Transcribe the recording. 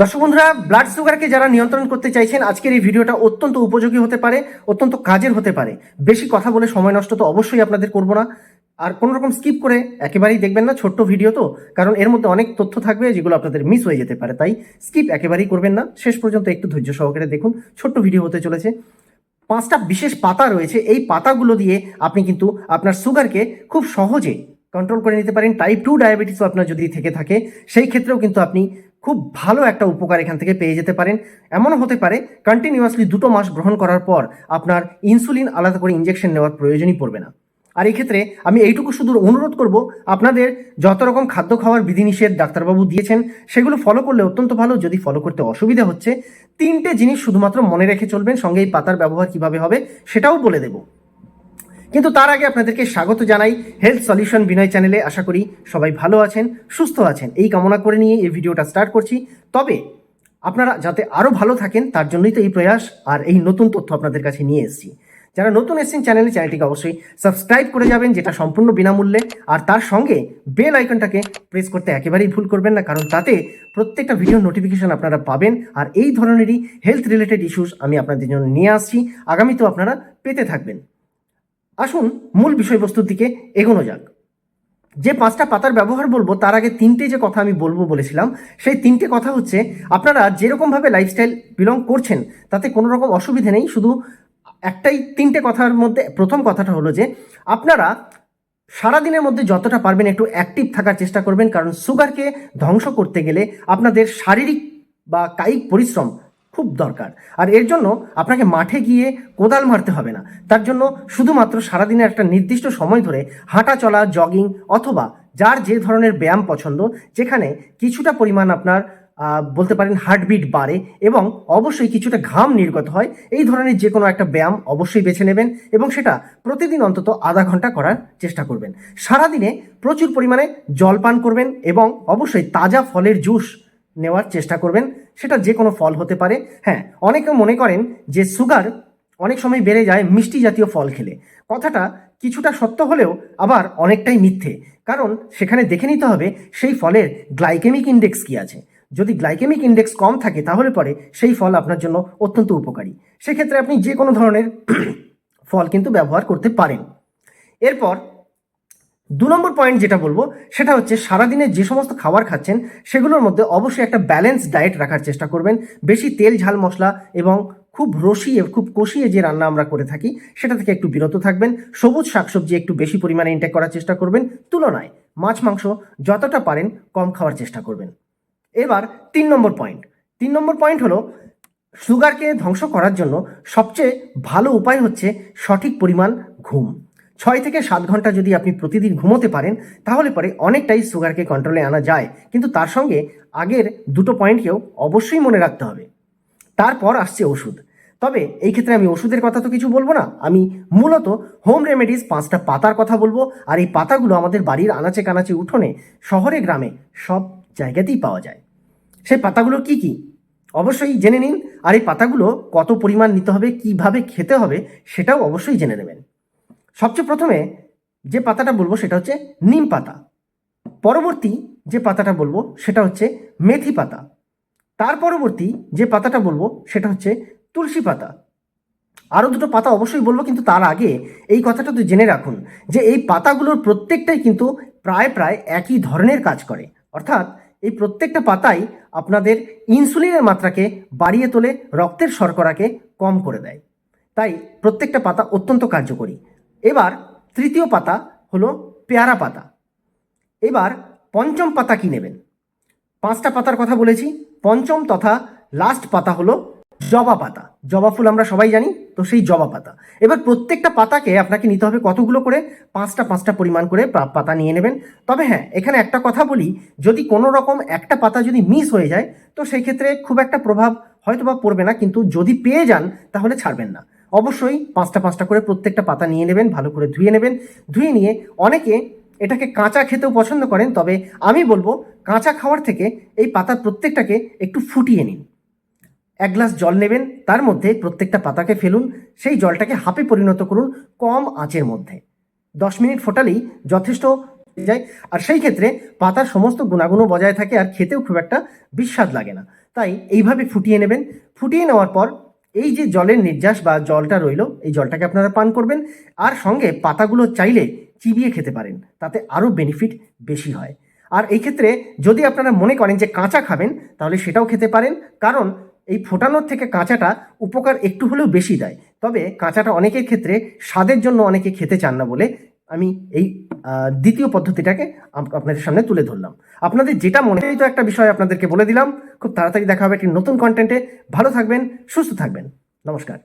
দর্শক বন্ধুরা ব্লাড সুগারকে যারা নিয়ন্ত্রণ করতে চাইছেন, আজকের এই ভিডিওটা অত্যন্ত উপযোগী হতে পারে, অত্যন্ত কাজের হতে পারে। বেশি কথা বলে সময় নষ্ট তো অবশ্যই আপনাদের করব না। আর কোনো রকম স্কিপ করে একেবারেই দেখবেন না ছোট্ট ভিডিও তো, কারণ এর মধ্যে অনেক তথ্য থাকবে যেগুলো আপনাদের মিস হয়ে যেতে পারে। তাই স্কিপ একেবারেই করবেন না। শেষ পর্যন্ত একটু ধৈর্য সহকারে দেখুন, ছোট্ট ভিডিও হতে চলেছে। পাঁচটা বিশেষ পাতা রয়েছে। এই পাতাগুলো দিয়ে আপনি কিন্তু আপনার সুগারকে খুব সহজে কন্ট্রোল করে নিতে পারেন। টাইপ টু ডায়াবেটিসও আপনার যদি থেকে থাকে, সেই ক্ষেত্রেও কিন্তু আপনি খুব ভালো একটা উপকার এখান থেকে পেয়ে যেতে পারেন। এমনও হতে পারে কন্টিনিউয়াসলি দুটো মাস গ্রহণ করার পর আপনার ইনসুলিন আলাদা করে ইঞ্জেকশন নেওয়ার প্রয়োজনই পড়বে না। আর এই ক্ষেত্রে আমি এইটুকু শুধু অনুরোধ করব, আপনাদের যত রকম খাদ্য খাওয়ার বিধিনিষেধ ডাক্তারবাবু দিয়েছেন, সেগুলো ফলো করলে অত্যন্ত ভালো। যদি ফলো করতে অসুবিধা হচ্ছে, তিনটে জিনিস শুধুমাত্র মনে রেখে চলবেন, সঙ্গে এই পাতার ব্যবহার কীভাবে হবে সেটাও বলে দেবো। কিন্তু তার আগে আপনাদেরকে স্বাগত জানাই হেলথ সলিউশন বিনয় চ্যানেলে আশা করি সবাই ভালো আছেন, সুস্থ আছেন। এই কামনা করে নিয়ে এই ভিডিওটা স্টার্ট করছি। তবে আপনারা যাতে আরও ভালো থাকেন, তার জন্যই তো এই প্রয়াস আর এই নতুন তথ্য আপনাদের কাছে নিয়ে এসেছি। যারা নতুন এসেছেন চ্যানেলে চ্যানেলটিকে অবশ্যই সাবস্ক্রাইব করে যাবেন, যেটা সম্পূর্ণ বিনামূল্যে। আর তার সঙ্গে বেল আইকনটাকে প্রেস করতে একেবারেই ভুল করবেন না, কারণ তাতে প্রত্যেকটা ভিডিও নোটিফিকেশন আপনারা পাবেন। আর এই ধরনেরই হেলথ রিলেটেড ইস্যুস আমি আপনাদের জন্য নিয়ে আসছি। আগামীতেও আপনারা পেতে থাকবেন। আসুন মূল বিষয়বস্তুর দিকে এগোনো যাক। যে পাঁচটা পাতার ব্যবহার বলব, তার আগে তিনটে যে কথা আমি বলব বলেছিলাম, সেই তিনটে কথা হচ্ছে, আপনারা যেরকমভাবে লাইফস্টাইল বিলং করছেন, তাতে কোনো রকম অসুবিধে নেই। শুধু একটাই তিনটে কথার মধ্যে, প্রথম কথাটা হলো যে, আপনারা সারাদিনের মধ্যে যতটা পারবেন একটু অ্যাক্টিভ থাকার চেষ্টা করবেন, কারণ সুগারকে ধ্বংস করতে গেলে আপনাদের শারীরিক বা কায়িক পরিশ্রম খুব দরকার। আর এর জন্য আপনাকে মাঠে গিয়ে কোদাল মারতে হবে না। তার জন্য শুধুমাত্র সারাদিনের একটা নির্দিষ্ট সময় ধরে হাঁটা চলা জগিং অথবা যার যে ধরনের ব্যায়াম পছন্দ, যেখানে কিছুটা পরিমাণ আপনার বলতে পারেন হার্টবিট বাড়ে এবং অবশ্যই কিছুটা ঘাম নির্গত হয়, এই ধরনের যে কোনো একটা ব্যায়াম অবশ্যই বেছে নেবেন এবং সেটা প্রতিদিন অন্তত আধা ঘণ্টা করার চেষ্টা করবেন। সারাদিনে প্রচুর পরিমাণে জল পান করবেন এবং অবশ্যই তাজা ফলের জুস নেওয়ার চেষ্টা করবেন। সেটা যে কোনো ফল হতে পারে। হ্যাঁ অনেকে মনে করেন যে সুগার অনেক সময় বেড়ে যায় মিষ্টি জাতীয় ফল খেলে। কথাটা কিছুটা সত্য হলেও আবার অনেকটাই মিথ্যে। কারণ সেখানে দেখে নিতে হবে সেই ফলের গ্লাইকেমিক ইন্ডেক্স কি আছে। যদি গ্লাইকেমিক ইন্ডেক্স কম থাকে তাহলে পরে সেই ফল আপনার জন্য অত্যন্ত উপকারী। সেক্ষেত্রে আপনি যে কোনো ধরনের ফল কিন্তু ব্যবহার করতে পারেন। এরপর দু নম্বর পয়েন্ট যেটা বলব, সেটা হচ্ছে সারাদিনে যে সমস্ত খাবার খাচ্ছেন, সেগুলোর মধ্যে অবশ্যই একটা ব্যালেন্স ডায়েট রাখার চেষ্টা করবেন। বেশি তেল, ঝাল, মশলা এবং খুব রসিয়ে, খুব কষিয়ে যে রান্না আমরা করে থাকি, সেটা থেকে একটু বিরত থাকবেন। সবুজ শাকসবজি একটু বেশি পরিমাণে ইনটেক করার চেষ্টা করবেন। তুলনায় মাছ, মাংস যতটা পারেন কম খাওয়ার চেষ্টা করবেন। এবার তিন নম্বর পয়েন্ট তিন নম্বর পয়েন্ট হলো সুগারকে ধ্বংস করার জন্য সবচেয়ে ভালো উপায় হচ্ছে সঠিক পরিমাণ ঘুম। ছয় থেকে সাত ঘণ্টা যদি আপনি প্রতিদিন ঘুমোতে পারেন, তাহলে পরে অনেকটাই সুগারকে কন্ট্রোলে আনা যায়। কিন্তু তার সঙ্গে আগের দুটো পয়েন্টকেও অবশ্যই মনে রাখতে হবে। তারপর আসছে ওষুধ। তবে এই ক্ষেত্রে আমি ওষুধের কথা তো কিছু বলব না। আমি মূলত হোম রেমেডিস পাঁচটা পাতার কথা বলব। আর এই পাতাগুলো আমাদের বাড়ির আনাচে কানাচে উঠোনে, শহরে, গ্রামে সব জায়গাতেই পাওয়া যায়। সেই পাতাগুলো কি কি? অবশ্যই জেনে নিন। আর এই পাতাগুলো কত পরিমাণ নিতে হবে, কীভাবে খেতে হবে, সেটাও অবশ্যই জেনে নেবেন। সবচেয়ে প্রথমে যে পাতাটা বলব সেটা হচ্ছে নিম পাতা। পরবর্তী যে পাতাটা বলব সেটা হচ্ছে মেথি পাতা। তার পরবর্তী যে পাতাটা বলব সেটা হচ্ছে তুলসী পাতা। আরও দুটো পাতা অবশ্যই বলব, কিন্তু তার আগে এই কথাটা তো জেনে রাখুন যে এই পাতাগুলোর প্রত্যেকটাই কিন্তু প্রায় প্রায় একই ধরনের কাজ করে। অর্থাৎ এই প্রত্যেকটা পাতাই আপনাদের ইনসুলিনের মাত্রাকে বাড়িয়ে তোলে, রক্তের শর্করাকে কম করে দেয়। তাই প্রত্যেকটা পাতা অত্যন্ত কার্যকরী। এবার তৃতীয় পাতা হলো পেয়ারা পাতা। এবার পঞ্চম পাতা কি নেবেন? পাঁচটা পাতার কথা বলেছি। পঞ্চম তথা লাস্ট পাতা হলো জবা পাতা। জবা ফুল আমরা সবাই জানি, তো সেই জবা পাতা। এবার প্রত্যেকটা পাতাকে আপনাকে নিতে হবে কতগুলো করে? পাঁচটা পাঁচটা পরিমাণ করে পাতা নিয়ে নেবেন। তবে হ্যাঁ এখানে একটা কথা বলি, যদি কোনো রকম একটা পাতা যদি মিস হয়ে যায়, তো সেই ক্ষেত্রে খুব একটা প্রভাব হয়তো বা পড়বে না, কিন্তু যদি পেয়ে যান, তাহলে ছাড়বেন না। অবশ্যই পাঁচটা পাঁচটা করে প্রত্যেকটা পাতা নিয়ে নেবেন, ভালো করে ধুয়ে নেবেন। ধুয়ে নিয়ে অনেকে এটাকে কাঁচা খেতেও পছন্দ করেন, তবে আমি বলব কাঁচা খাওয়ার থেকে এই পাতার প্রত্যেকটাকে একটু ফুটিয়ে নিন। এক গ্লাস জল নেবেন, তার মধ্যে প্রত্যেকটা পাতাকে ফেলুন, সেই জলটাকে হাফে পরিণত করুন কম আঁচের মধ্যে। দশ মিনিট ফোটালেই যথেষ্ট যায়, আর সেই ক্ষেত্রে পাতার সমস্ত গুণাগুণও বজায় থাকে, আর খেতেও খুব একটা বিস্বাদ লাগে না। তাই এইভাবে ফুটিয়ে নেবেন। ফুটিয়ে নেওয়ার পর এই যে জলের নির্যাস বা জলটা রইল, এই জলটাকে আপনারা পান করবেন। আর সঙ্গে পাতাগুলো চাইলে চিবিয়ে খেতে পারেন, তাতে আরও বেনিফিট বেশি হয়। আর এই ক্ষেত্রে যদি আপনারা মনে করেন যে কাঁচা খাবেন, তাহলে সেটাও খেতে পারেন। কারণ এই ফোটানোর থেকে কাঁচাটা উপকার একটু হলেও বেশি দেয়। তবে কাঁচাটা অনেকের ক্ষেত্রে স্বাদের জন্য অনেকে খেতে চান না বলে আমি এই দ্বিতীয় পদ্ধতিটাকে আপনাদের সামনে তুলে ধরলাম। আপনাদের যেটা মনে হয় তো একটা বিষয় আপনাদেরকে বলে দিলাম। খুব তাড়াতাড়ি দেখা হবে একটি নতুন কন্টেন্টে ভালো থাকবেন, সুস্থ থাকবেন। নমস্কার।